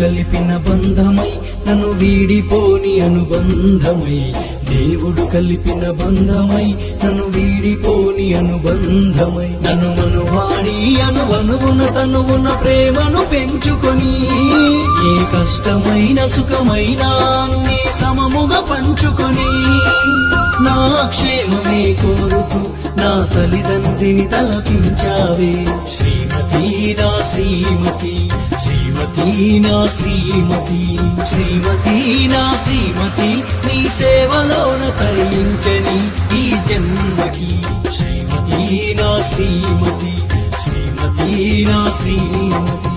కలిపిన బంధమై నను వీడిపోని అనుబంధమై. దేవుడు కలిపిన బంధమై నన్ను వీడిపోని అనుబంధమై. నన్ను మనువాడి అనువనువున తనువున ప్రేమను పెంచుకొని ఏ కష్టమైన సుఖమైన అన్ని సమముగా పంచుకొని. నా క్షేమమే కోరుతూ నా తల్లిదండ్రిని తలపించావే. శ్రీమతి నా శ్రీమతి శ్రీ శ్రీమతీనా శ్రీమతి శ్రీమతీనా శ్రీమతి నీ సేవలోన తరించని ఈ జన్మకి. శ్రీమతీనా శ్రీమతి శ్రీమతీనా శ్రీమతి.